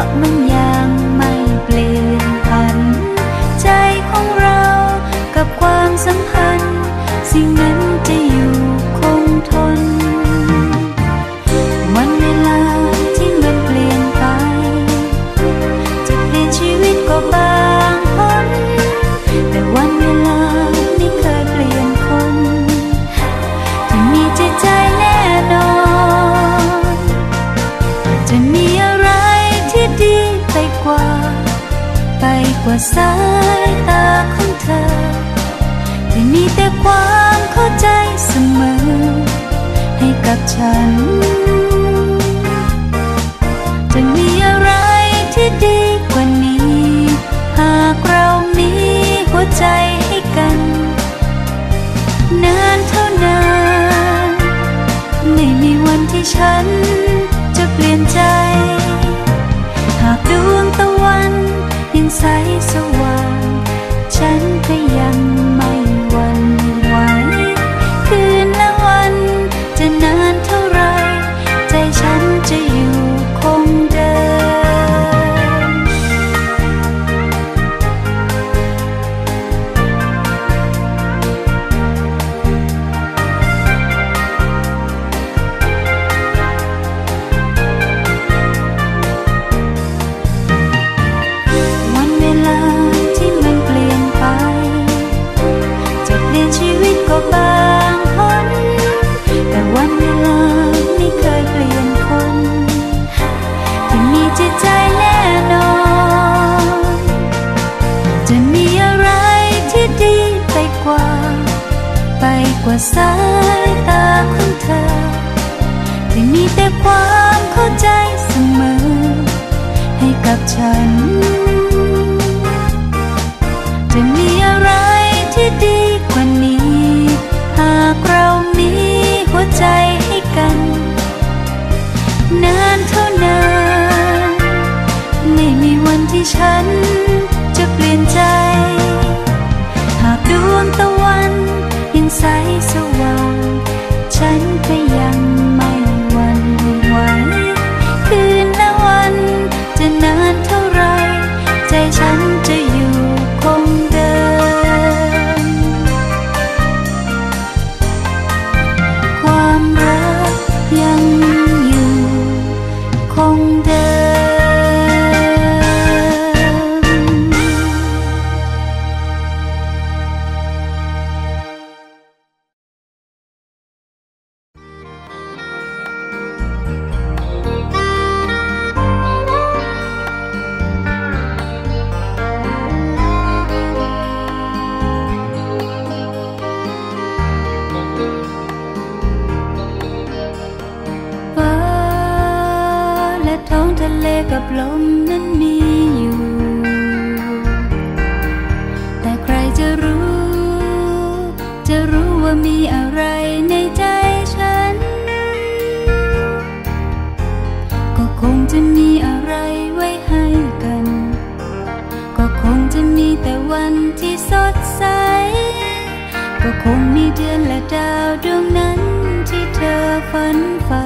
ะมันยังไม่เปลี่ยนพัน ใจของเรากับความสัมพันธ์ สิ่งนั้น ว่า ไปกว่าสายตาของเธอที่มีแต่ความเข้าใจเสมอ ให้กับฉันจะมีอะไรที่ดีกว่านี้ หากเรามีหัวใจให้กันนานเท่านานไม่มีวันที่ฉันจะเปลี่ยนใจ สายตาของเธอที่มีแต่ความเข้าใจเสมอ ให้กับฉัน จะมี ฉันจะเปลี่ยนใจ หากดวงตะวันยังใสสว่าง ฉันก็ยัง ลมนั้นมีอยู่ แต่ใครจะรู้ จะรู้ว่ามีอะไรในใจฉัน ก็คงจะมีอะไรไว้ให้กัน ก็คงจะมีแต่วันที่สดใส ก็คงมีเดือนและดาวดวงนั้นที่เธอฝันใฝ่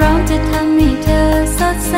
ร้อมจะทำให้เธอสดใส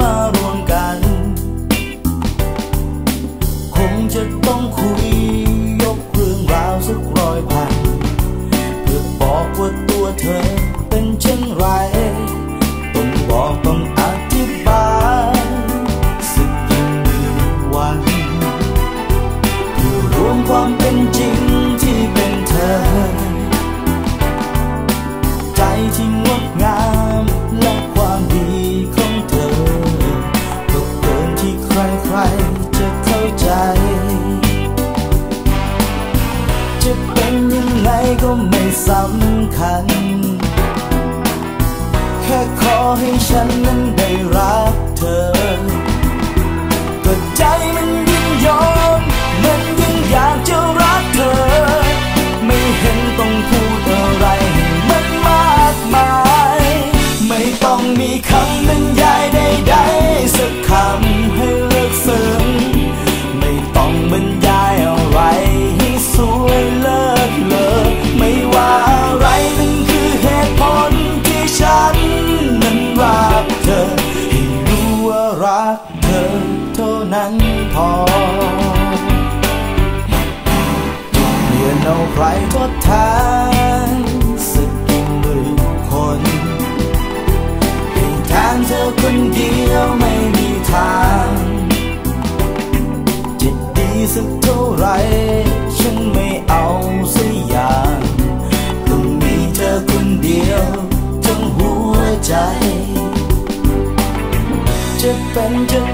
มารวมกัน คงจะต้องคุยยกเรื่องราวสักร้อยพัน เพื่อบอกว่าตัวเธอ shall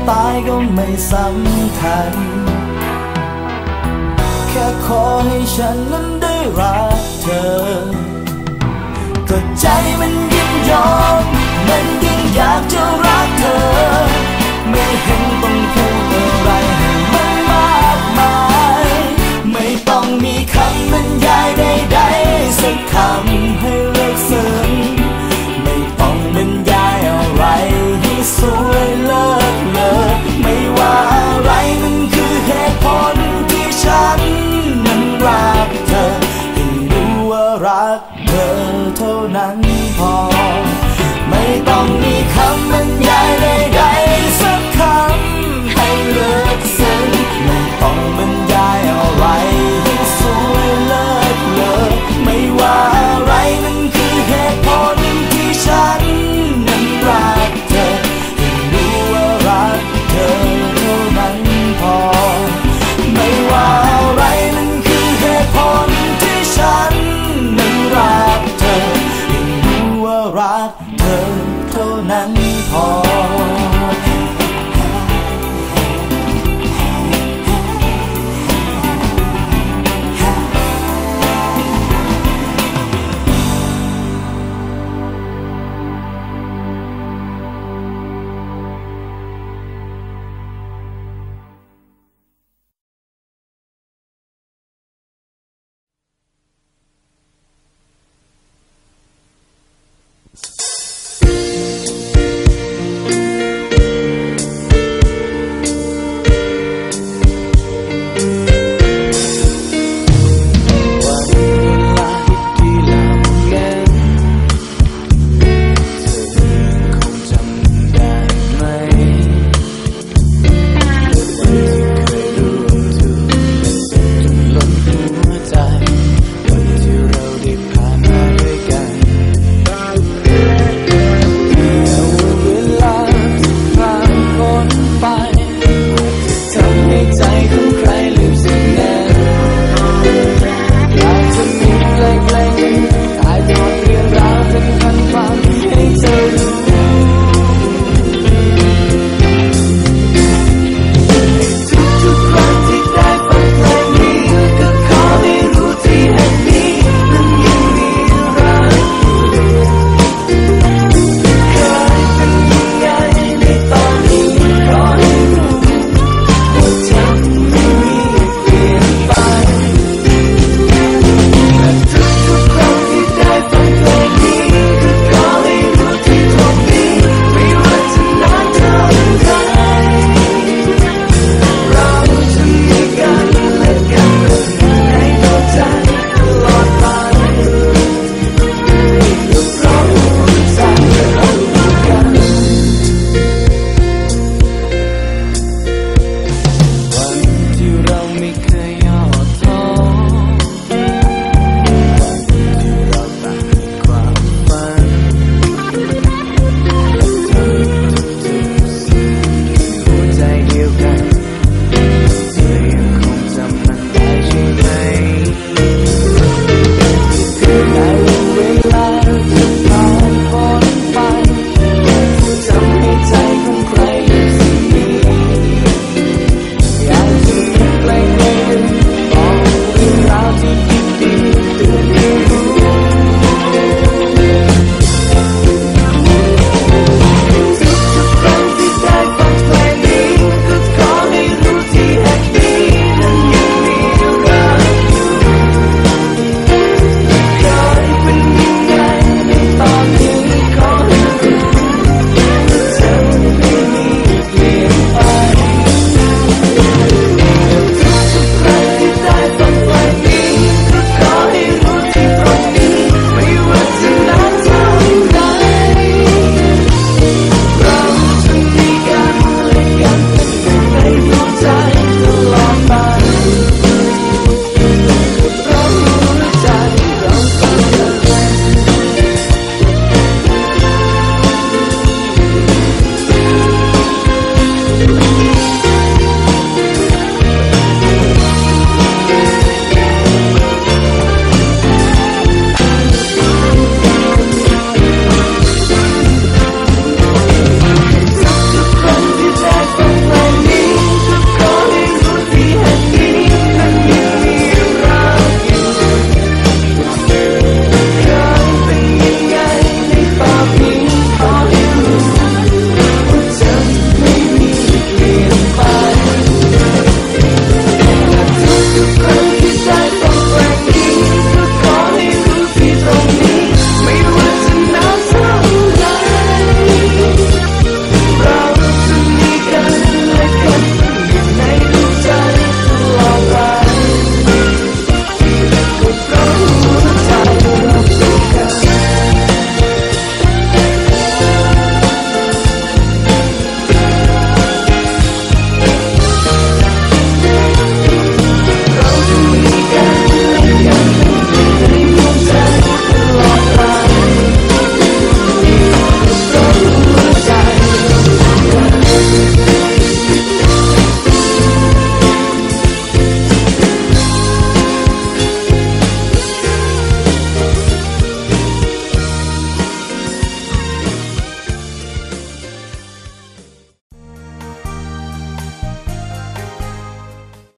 ตายก็ไม่สำคัญ แค่ขอให้ฉันนั้นได้รักเธอ ก็ใจมันยิ่งยอม มันยิ่งอยากจะรักเธอ